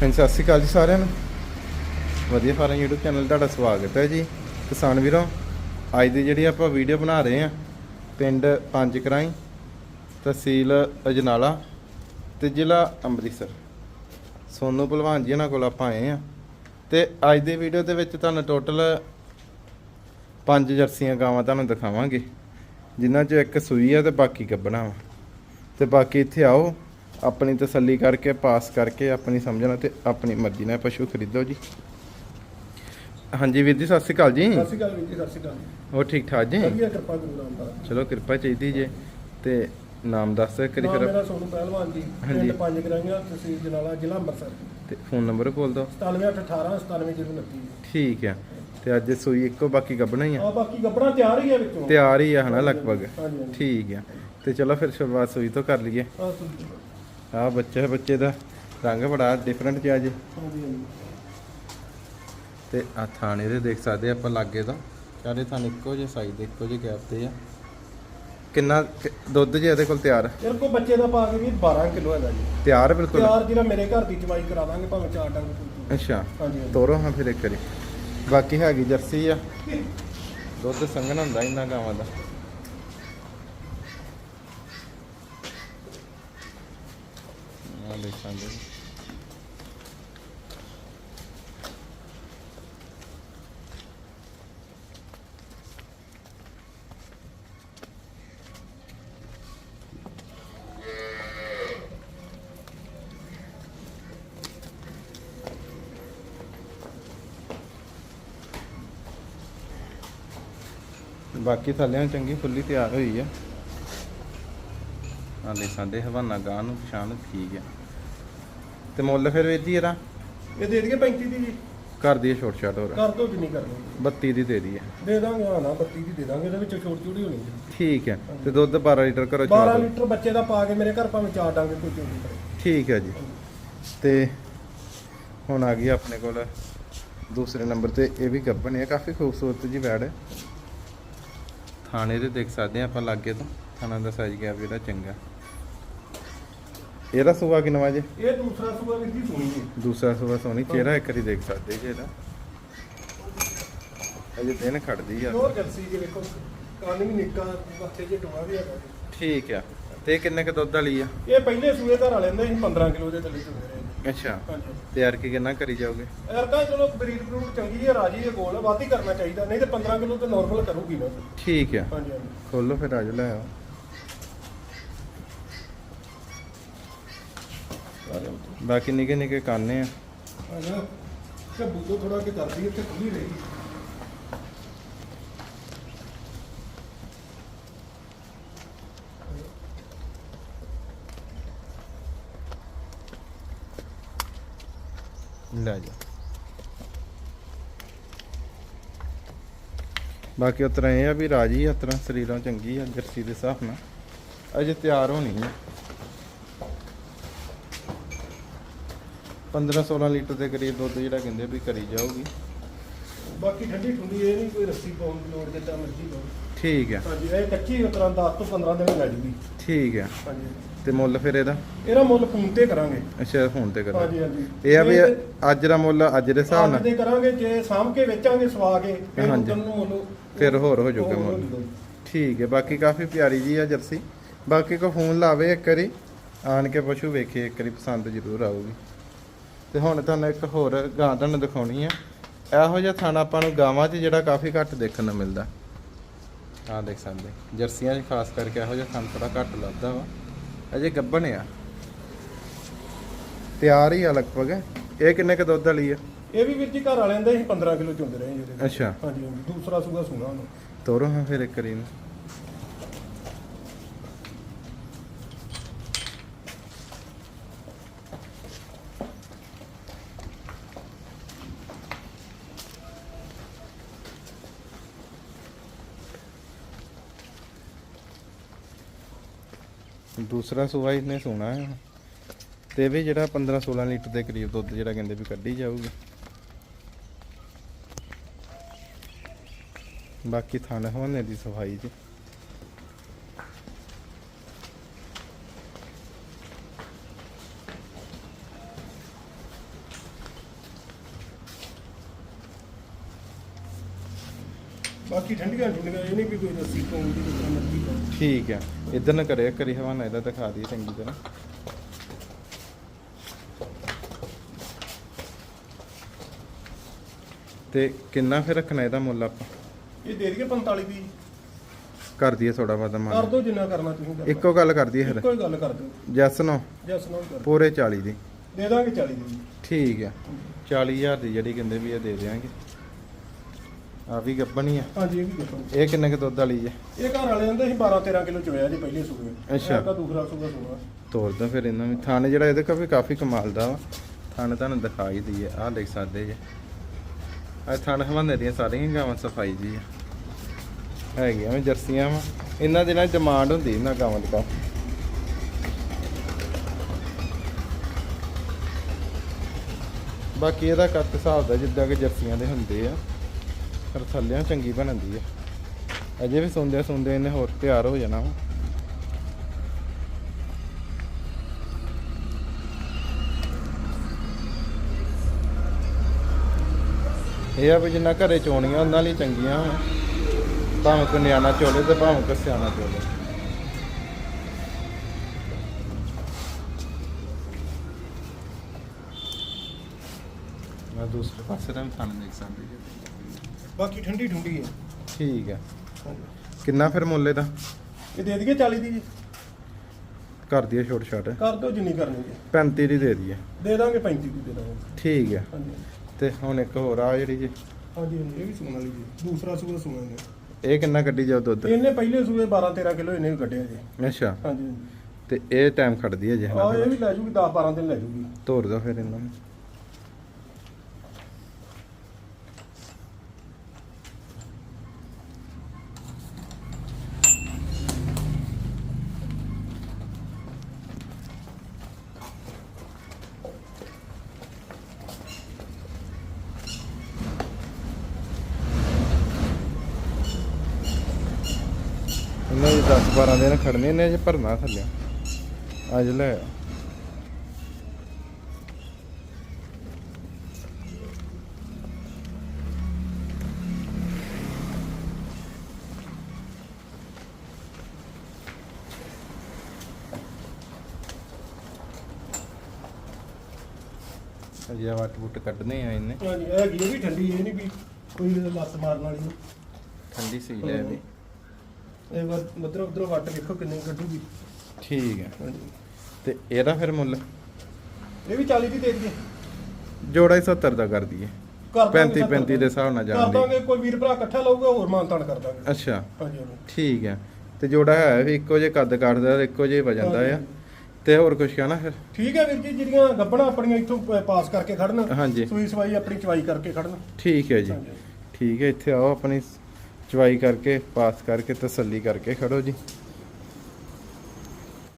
ਹਾਂਜੀ, ਸਤਿ ਸ਼੍ਰੀ ਅਕਾਲ ਜੀ ਸਾਰਿਆਂ ਨੂੰ। ਵਧੀਆ ਫਾਰਮ YouTube ਚੈਨਲ ਤੁਹਾਡਾ ਸਵਾਗਤ ਹੈ ਜੀ। ਕਿਸਾਨ ਵੀਰੋ, ਅੱਜ ਦੀ ਜਿਹੜੀ ਆਪਾਂ ਵੀਡੀਓ ਬਣਾ ਰਹੇ ਆ ਪਿੰਡ ਪੰਜ ਕਰਾਈ ਤਹਿਸੀਲ ਅਜਨਾਲਾ ਤੇ ਜ਼ਿਲ੍ਹਾ ਅੰਮ੍ਰਿਤਸਰ। ਸੋਨੂ ਭਲਵਾਨ ਜੀ ਉਹਨਾਂ ਕੋਲ ਆਪਾਂ ਆਏ ਆ ਤੇ ਅੱਜ ਦੀ ਵੀਡੀਓ ਦੇ ਵਿੱਚ ਤੁਹਾਨੂੰ ਟੋਟਲ ਪੰਜ ਜਰਸੀਆਂ ਗਾਵਾਂ ਤੁਹਾਨੂੰ ਦਿਖਾਵਾਂਗੇ, ਜਿਨ੍ਹਾਂ 'ਚੋਂ ਇੱਕ ਸੂਈ ਆ ਤੇ ਬਾਕੀ ਗੱਬਣਾ ਵਾ। ਤੇ ਬਾਕੀ ਇੱਥੇ ਆਓ ਆਪਣੀ ਤਸੱਲੀ ਕਰਕੇ ਪਾਸ ਕਰਕੇ ਆਪਣੀ ਸਮਝਣਾ ਤੇ ਆਪਣੀ ਮਰਜ਼ੀ ਨਾਲ ਪਸ਼ੂ ਖਰੀਦੋ ਜੀ। ਹਾਂਜੀ ਵੀਰ ਜੀ ਸਤਿ ਸ਼੍ਰੀ ਅਕਾਲ ਜੀ। ਸਤਿ ਸ਼੍ਰੀ ਅਕਾਲ ਵੀਰ ਜੀ ਸਤਿ ਸ਼੍ਰੀ ਅਕਾਲ। ਹੋਰ ਠੀਕ ਠਾਕ ਜੀ? ਵਧੀਆ ਕਿਰਪਾ ਗੁਰੂ ਰਾਮਦਾਸ ਚਲੋ ਕਿਰਪਾ ਚਾਹੀਦੀ ਜੇ। ਤੇ ਨਾਮ ਦੱਸ ਕਰੀ ਫਿਰ। ਮੇਰਾ ਸੋਨੂ ਪਹਿਲਵਾਨ ਜੀ ਹਾਂਜੀ। ਪਿੰਡ ਪੰਜ ਗਰਾਈਆਂ ਤਹਿਸੀਲ ਜਨਾਲਾ ਜ਼ਿਲ੍ਹਾ ਅੰਮ੍ਰਿਤਸਰ। ਤੇ ਫੋਨ ਨੰਬਰ ਬੋਲ ਦਿਓ। 97818 97029 ਠੀਕ ਆ। ਤੇ ਅੱਜ ਸੂਈ ਇੱਕੋ ਬਾਕੀ ਗੱਬਣਾ ਹੀ ਆ? ਆ ਬਾਕੀ ਗੱਬੜਾ ਤਿਆਰ ਹੀ ਹੈ ਵਿੱਚੋਂ। ਤਿਆਰ ਹੀ ਆ ਹਨਾ ਲਗਭਗ। ਠੀਕ ਆ। ਤੇ ਚਲੋ ਫਿਰ ਸ਼ੁਰੂਆਤ ਸੂਈ ਤੋਂ ਕਰ ਲਈਏ। ਆ ਬੱਚਾ ਬੱਚੇ ਦਾ ਰੰਗ ਬੜਾ ਡਿਫਰੈਂਟ ਜਿਹਾ ਜੀ। ਤੇ ਆ ਥਾਣੇ ਦੇ ਦੇਖ ਸਕਦੇ ਆਪਾਂ ਲਾਗੇ ਤੋਂ। ਚਾਰੇ ਥਾਂ ਇੱਕੋ ਜਿਹੇ ਸਾਈਜ਼ ਦੇ ਇੱਕੋ ਜਿਹੇ ਗੈਪ ਤੇ ਆ। ਕਿੰਨਾ ਕਿ- ਦੁੱਧ ਜੀ ਇਹਦੇ ਕੋਲ ਤਿਆਰ? ਇਹਦੇ ਕੋ ਬੱਚੇ ਦਾ ਪਾ ਕੇ ਵੀ 12 ਕਿਲੋ ਹੈਗਾ ਜੀ। ਤਿਆਰ ਬਿਲਕੁਲ? ਤਿਆਰ ਜਿਹੜਾ ਮੇਰੇ ਘਰ ਦੀ ਚਵਾਈ ਕਰਾ ਦਾਂਗੇ ਭਾਵੇਂ ਚਾਰ ਡੰਗ ਅੱਛਾ। ਹਾਂਜੀ ਹਾਂਜੀ। ਤੋਰੋ ਹਾਂ ਫਿਰ ਇੱਕ ਵਾਰੀ। ਬਾਕੀ ਹੈਗੀ ਜਰਸੀ ਆ। ਦੁੱਧ ਸੰਘਣਾ ਹੁੰਦਾ ਇਹਨਾਂ ਗਾਵਾਂ ਦਾ। ਆ ਦੇਖਾਂਗੇ ਬਾਕੀ ਥੱਲਿਆਂ ਚੰਗੀ ਫੁੱਲੀ ਤਿਆਰ ਹੋਈ ਆ। ਆ ਲੈ ਸਾਡੇ ਹਵਾਨਾ ਗਾਂ ਨੂੰ, ਪਛਾਣ ਠੀਕ ਆ। ਤੇ ਮੁੱਲ ਫਿਰ ਵੀਰ ਜੀ ਇਹਦਾ? ਇਹ ਦੇ ਦਈਏ 35 ਦੀ ਜੀ। ਕਰ ਦਈਏ ਛੋਟ ਛਾਟ ਹੋਰ। ਕਰ ਦੋ ਜਿੰਨੀ ਕਰਨੀ 32 ਦੀ ਦੇ ਦਈਏ। ਦੇ ਦਾਂਗੇ ਹਾਂ ਨਾ 32 ਦੀ ਦੇ ਦਾਂਗੇ ਇਹਦੇ ਵਿੱਚ ਛੋਟ ਛੋਟੀ ਹੋਣੀ ਜੀ ਠੀਕ ਹੈ ਤੇ ਦੁੱਧ 12 ਲੀਟਰ ਕਰੋ 12 ਲੀਟਰ ਬੱਚੇ ਦਾ ਪਾ ਕੇ ਮੇਰੇ ਘਰ ਭਾਵੇਂ ਚਾਰ ਡੰਗ ਕੋਈ ਚੋਰੀ ਕਰੇ ਠੀਕ ਹੈ ਜੀ। ਤੇ ਹੁਣ ਆ ਗਈ ਆਪਣੇ ਕੋਲ ਦੂਸਰੇ ਨੰਬਰ ਤੇ ਇਹ ਵੀ ਗੱਬਨ ਹੈ ਕਾਫੀ ਖੂਬਸੂਰਤ ਜੀ ਬੈਡ ਹੈ ਥਾਣੇ ਦੇ ਦੇਖ ਸਕਦੇ ਆ ਆਪਾਂ ਲਾਗੇ ਤੋਂ। ਥਾਣਾ ਦਾ ਸਾਈਜ਼ ਗਿਆ ਵੀ ਇਹਦਾ ਚੰਗਾ। ਇਹਦਾ ਸੁਭਾ ਕਿੰਨਾ ਜੇ? ਇਹ ਦੂਸਰਾ ਸੂਆ ਵੀਰ ਜੀ। ਸੁਣੀ ਦੂਸਰਾ ਸੁਭਾ ਸੋਨੀ ਚਿਹਰਾ ਇੱਕ ਵਾਰੀ ਦੇਖ ਸਕਦੇ ਜੀ ਇਹਦਾ। ਅਜੇ ਦਿਨ ਖੜਦੀ ਆ। ਹੋਰ ਜਰਸੀ ਜੀ ਵੇਖੋ ਕੰਨ ਵੀ ਨਿੱਕਾ ਮੱਥੇ 'ਚ ਟੋਆ ਵੀ ਹੈਗਾ। ਠੀਕ ਆ। ਤੇ ਕਿੰਨੇ ਕ ਦੁੱਧ ਵਾਲੀ ਆ? ਇਹ ਪਹਿਲੇ ਸੂਏ ਧਾਰ ਵਾਲੇ ਹੁੰਦੇ ਸੀ 15 ਕਿਲੋ ਦੇ ਥੱਲੇ ਚੁੰਦੇ। ਅੱਛਾ। ਤੇ ਯਾਰ ਕੀ ਕਿੰਨਾ ਕਰੀ ਜਾਓਗੇ? ਯਾਰ ਚਲੋ ਬਰੀਡ ਬਰੂਡ ਚੰਗੀ ਹੈ ਰਾਜੀ ਹੈ ਗੋਲ ਵਾਧ ਕਰਨਾ ਚਾਹੀਦਾ ਨਹੀਂ ਤੇ 15 ਕਿਲੋ ਤੇ ਨਾਰਮਲ ਕਰੂਗੀ ਨਾ ਠੀਕ ਆ। ਹਾਂਜੀ ਹਾਂਜੀ। ਖੋਲੋ ਫਿਰ ਆਜੋ ਲੈ ਆਓ। ਬਾਕੀ ਨਿੱਕੇ ਨਿੱਕੇ ਕਾਨੇ ਆ। ਹਾਂ ਕੱਬੂ ਤੋਂ ਥੋੜਾ ਕਿ ਕਰਦੀ ਇੱਥੇ ਖੁੱਲੀ ਰਹੀ। ਲੈ ਜਾ। ਬਾਕੀ ਉਤਰਾ ਇਹ ਆ ਵੀ ਰਾਜੀ ਆ ਉਤਰਾ ਸਰੀਰਾਂ ਚੰਗੀ ਆ ਜਰਸੀ ਦੇ ਹਿਸਾਬ ਨਾਲ। ਅਜੇ ਤਿਆਰ ਹੋਣੀ ਆ। 15 16 ਲੀਟਰ ਦੇ ਕਰੀਬ ਦੁੱਧ ਜਿਹੜਾ ਕਹਿੰਦੇ ਵੀ ਕਰੀ ਜਾਊਗੀ। ਬਾਕੀ ਠੰਡੀ ਠੁੰਡੀ ਇਹ ਨਹੀਂ ਕੋਈ ਰੱਸੀ ਪਾਉਣ ਦੀ ਲੋੜ ਜਿੱਦਾਂ ਮਰਜ਼ੀ ਪਾਓ ਠੀਕ ਆ। ਹਾਂਜੀ ਇਹ ਕੱਚੀ ਉਤਰਾਂ 10 ਤੋਂ 15 ਦਿਨ ਲੱਗ ਜੂਗੀ। ਠੀਕ ਆ। ਹਾਂਜੀ। ਤੇ ਮੁੱਲ ਫਿਰ ਇਹਦਾ? ਇਹਦਾ ਮੁੱਲ ਫੋਨ ਤੇ ਕਰਾਂਗੇ। ਅੱਛਾ ਫੋਨ ਤੇ ਕਰੋ ਹਾਂਜੀ ਹਾਂਜੀ। ਇਹ ਆ ਵੀ ਅੱਜ ਦਾ ਮੁੱਲ ਅੱਜ ਦੇ ਹਿਸਾਬ ਅੱਜ ਨਾਲ ਦੇ ਕਰਾਂਗੇ ਜੇ ਸਾਂਭ ਕੇ ਵੇਚਾਂਗੇ ਸਵਾ ਕੇ ਫਿਰ ਹਾਂਜੀ। ਉਦੋਂ ਨੂੰ ਮੁੱਲ ਫਿਰ ਹੋਰ ਹੋ ਜਾਊਗਾ ਹੋ ਮੁੱਲ। ਠੀਕ ਹੈ ਬਾਕੀ ਕਾਫੀ ਪਿਆਰੀ ਜੀ ਆ ਜਰਸੀ। ਬਾਕੀ ਕੋ ਫੋਨ ਲਾਵੇ ਇੱਕ ਵਾਰੀ ਆਣ ਕੇ ਪਸ਼ੂ ਵੇਖੇ ਇੱਕ ਵਾਰੀ ਪਸੰਦ ਜ਼ਰੂਰ ਆਊਗੀ। ਤੇ ਹੁਣ ਤੁਹਾਨੂੰ ਇੱਕ ਹੋਰ ਗਾਂ ਤੁਹਾਨੂੰ ਦਿਖਾਉਣੀ ਆ। ਇਹੋ ਜਿਹਾ ਥਾਣਾ ਆਪਾਂ ਨੂੰ ਗਾਵਾਂ 'ਚ ਜਿਹੜਾ ਕਾਫੀ ਘੱਟ ਦੇਖਣ ਨੂੰ ਮਿਲਦਾ। ਆਹ ਦੇਖ ਸਕਦੇ ਜਰਸੀਆਂ 'ਚ ਖਾਸ ਕਰਕੇ ਇਹੋ ਜਿਹਾ ਥਣ ਥੋੜਾ ਘੱਟ ਲੱਭਦਾ ਵਾ। ਅਜੇ ਗੱਭਣ ਆ। ਤਿਆਰ ਹੀ ਆ ਲਗਭਗ। ਇਹ ਕਿੰਨੇ ਕ ਦੁੱਧ ਵਾਲੀ ਆ? ਇਹ ਵੀ ਵੀਰ ਜੀ ਘਰ ਵਾਲਿਆਂ ਦੇ ਅਸੀਂ 15 ਕਿਲੋ ਚੁੰਦੇ ਰਹੇ ਵਿੱਚ। ਅੱਛਾ। ਹਾਂਜੀ ਹਾਂਜੀ ਦੂਸਰਾ ਸੂਗਾ ਸੁਣਾ ਉਹਨੂੰ। ਤੋਰੋ ਹਾਂ ਫਿਰ ਇੱਕ ਵਾਰੀ ਦੂਸਰਾ ਸੂਆ ਇਹਨੇ ਸੋਣਾ ਹੈ। ਤੇ ਵੀ ਜਿਹੜਾ 15 16 ਲੀਟਰ ਦੇ ਕਰੀਬ ਦੁੱਧ ਜਿਹੜਾ ਕਹਿੰਦੇ ਵੀ ਕੱਢੀ ਜਾਊਗੀ। ਬਾਕੀ ਥਾਣਾ ਹਵਾਨੇ ਦੀ ਸਫ਼ਾਈ ਜੀ। ਬਾਕੀ ਠੰਡੀਆਂ ਠੰਡੀਆਂ ਇਹ ਨਹੀਂ ਵੀ ਕੋਈ ਰੱਸੀ ਪਾਉਂਦੀ ਜਿਸ ਤਰ੍ਹਾਂ ਮਰਜ਼ੀ ਪਾਓ ਠੀਕ ਹੈ ਇਧਰ ਨਾ ਕਰਿਆ ਕਰੀ ਹਵਾਨਾ ਇਹਦਾ ਦਿਖਾ ਦਈਏ ਚੰਗੀ ਤਰ੍ਹਾਂ। ਤੇ ਕਿੰਨਾ ਫਿਰ ਰੱਖਣਾ ਇਹਦਾ ਮੁੱਲ ਆਪਾਂ? ਇਹ ਦੇ ਦਈਏ 45 ਦੀ ਕਰ ਦਈਏ ਥੋੜਾ ਬਹੁਤਾ ਕਰ ਮਾਨ ਦਿਓ ਜਿੰਨਾ ਕਰਨਾ ਤੁਸੀਂ ਕਰਨਾ। ਇੱਕੋ ਗੱਲ ਕਰ ਦਈਏ ਫਿਰ? ਇੱਕੋ ਹੀ ਗੱਲ ਕਰ ਦਿਓ। ਜੈਸ ਨੋ? ਜੈਸ ਨੋ ਕਰ। ਪੂਰੇ 40 ਦੀ। ਦੇ ਦਾਂਗੇ 40 ਦੀ। ਠੀਕ ਹੈ। 40000 ਦੀ ਜਿਹੜੀ ਕਹਿੰਦੇ ਵੀ ਇਹ ਦੇ ਦਿਆਂਗੇ। ਆ ਵੀ ਗੱਬਣੀ ਆ। ਹਾਂਜੀ ਇਹ ਵੀ ਦੇਖੋ ਇਹ ਕਿੰਨੇ ਕੁ ਦੁੱਧ ਵਾਲੀ ਹੈ ਇਹ ਘਰ ਵਾਲੇ ਕਹਿੰਦੇ ਸੀ 12 13 ਕਿਲੋ ਚੋਇਆ ਜੀ ਪਹਿਲੇ ਸੂਏ। ਅੱਛਾ। ਤਾਂ ਦੂਸਰਾ ਸੂਆ ਸੂਆ ਤੋਰਦਾ ਫਿਰ ਇਹਨਾਂ ਵੀ ਥਾਣੇ ਜਿਹੜਾ ਇਹਦੇ ਕਾਫੀ ਕਾਫੀ ਕਮਾਲ ਦਾ ਵਾ। ਥਾਣੇ ਤੁਹਾਨੂੰ ਦਿਖਾਈ ਦਈਏ ਆਹ ਦੇਖ ਸਕਦੇ ਜੇ। ਆ ਥਾਣੇ ਹਵਾਨੇ ਦੀਆਂ ਸਾਰੀਆਂ ਗਾਵਾਂ ਸਫ਼ਾਈ ਜੀ ਆ। ਹੈਗੀਆਂ ਵੀ ਜਰਸੀਆਂ ਵਾ। ਇਹਨਾਂ ਦੇ ਨਾਲ ਡਿਮਾਂਡ ਹੁੰਦੀ ਇਹਨਾਂ ਗਾਵਾਂ ਦੀ ਕਾਫੀ ਬਾਕੀ ਇਹਦਾ ਕੱਟ ਹਿਸਾਬ ਦਾ ਜਿੱਦਾਂ ਕਿ ਜਰਸੀਆਂ ਦੇ ਹੁੰਦੇ ਆ। ਪਰ ਥੱਲਿਆਂ ਚੰਗੀ ਬਣਦੀ ਆ। ਅਜੇ ਵੀ ਸੁਣਦੇ ਸੁਣਦੇ ਇਹਨੇ ਹੋਰ ਤਿਆਰ ਹੋ ਜਾਣਾ ਵਾ। ਇਹ ਆ ਵੀ ਜਿੰਨਾ ਘਰੇ ਚੋਣੀਆਂ, ਉਹਨਾਂ ਲਈ ਚੰਗੀਆਂ ਵਾ। ਭਾਵੇਂ ਕੋਈ ਨਿਆਣਾ ਚੋਲੇ ਤੇ ਭਾਵੇਂ ਕੋਈ ਸਿਆਣਾ ਚੋਲੇ। ਮੈਂ ਦੂਸਰੇ ਪਾਸੇ ਦਾ ਵੀ ਥਾਣੇ ਦੇਖ ਸਕਦੀ ਜੀ ਬਾਕੀ ਠੰਡੀ ਠੰਡੀ ਹੈ। ਠੀਕ ਹੈ। ਕਿੰਨਾ ਫਿਰ ਮੁੱਲ ਇਹਦਾ? ਇਹ ਦੇ ਦਈਏ 40 ਦੀ ਜੀ। ਕਰ ਦਈਏ ਛੋਟ ਛਾਟ। ਕਰ ਦਿਓ ਜਿੰਨੀ ਕਰਨੀ ਜੀ 35 ਦੀ ਦੇ ਦਈਏ। ਦੇ ਦਾਂਗੇ 35 ਦੀ ਦੇ ਦਾਂਗੇ। ਠੀਕ ਹੈ। ਹਾਂਜੀ। ਤੇ ਹੁਣ ਇੱਕ ਹੋਰ ਆ ਜਿਹੜੀ ਜੀ। ਹਾਂਜੀ ਹਾਂਜੀ, ਇਹ ਵੀ ਸੂਣ ਵਾਲੀ ਜੀ। ਦੂਸਰਾ ਸੂਆ ਸੂਣਾ ਨੇ ਇਹ ਕਿੰਨਾ ਕੱਢੀ ਜਾਓ ਦੁੱਧ? ਇਹਨੇ ਪਹਿਲੇ ਸੂਏ 12 13 ਕਿਲੋ ਇਹਨੇ ਵੀ ਕੱਢਿਆ ਜੀ। ਅੱਛਾ। ਹਾਂਜੀ ਹਾਂਜੀ। ਤੇ ਇਹ ਟਾਈਮ ਖੜਦੀ ਹੈ ਜੀ। ਆ ਇਹ ਵੀ ਲੈ ਜੂਗੀ 10 12 ਦਿਨ ਲੈ ਜੂਗੀ। ਤੋਰ ਦੋ ਫਿਰ ਇਹਨਾਂ ਨੂੰ। ਇਹਨਾਂ ਦੀ 10 12 ਦਿਨ ਖੜਨੇ ਨੇ ਜੇ ਭਰਨਾ ਥੱਲੇ। ਅੱਜ ਲੈ। ਅਜੇ ਵੱਟ ਬੁੱਟ ਕੱਢਨੇ ਆ ਇਹਨੇ ਹਾਂਜੀ ਇਹ ਹੈਗੀ ਇਹ ਵੀ ਠੰਡੀ ਇਹ ਨਹੀਂ ਵੀ ਕੋਈ ਲੱਤ ਮਾਰਨ ਵਾਲੀ। ਨਹੀਂ ਠੰਡੀ ਸੀ ਲੈ ਵੀ। ਇਹ ਮਦਰ ਉਧਰ ਵੱਟ ਵੇਖੋ ਕਿੰਨੀ ਕੱਢੂਗੀ ਠੀਕ ਹੈ। ਹਾਂਜੀ। ਤੇ ਇਹਦਾ ਫਿਰ ਮੁੱਲ? ਇਹ ਵੀ 40 ਦੀ ਦੇ ਦਈਏ। ਜੋੜਾ ਹੀ 70 ਦਾ ਕਰ ਦਈਏ। ਕਰ ਦਾਂਗੇ 35 35 ਦੇ। ਹਿਸਾਬ ਨਾਲ ਕਰ ਜਾਣ ਦਾਂਗੇ ਦੀ ਕੋਈ ਵੀਰ ਭਰਾ ਇਕੱਠਾ ਲਊਗਾ ਹੋਰ ਮਾਨਤਾਨ ਕਰ ਦਾਂਗੇ। ਅੱਛਾ। ਹਾਂਜੀ ਹਾਂਜੀ। ਠੀਕ ਹੈ। ਤੇ ਜੋੜਾ ਹੈ ਵੀ ਇੱਕੋ ਜੇ ਕੱਦ ਕੱਟਦਾ ਇੱਕੋ ਜੇ ਆ। ਤੇ ਹੋਰ ਕੁਝ ਕਹਿਣਾ ਫਿਰ? ਠੀਕ ਹੈ ਵੀਰ ਜੀ ਜਿਹੜੀਆਂ ਗੱਬਣਾ ਆਪਣੀਆਂ ਇੱਥੋਂ ਪ- ਪਾਸ ਕਰਕੇ ਖੜਨ। ਹਾਂਜੀ। ਸੂਈ ਸਵਾਈ ਆਪਣੀ ਚਵਾਈ ਕਰਕੇ ਖੜਨ। ਠੀਕ ਹੈ ਜੀ। ਠੀਕ ਹੈ ਇੱਥੇ ਆਓ ਆਪਣੀ ਚਵਾਈ ਕਰਕੇ ਪਾਸ ਕਰਕੇ ਤਸੱਲੀ ਕਰਕੇ ਖੜੋ ਜੀ।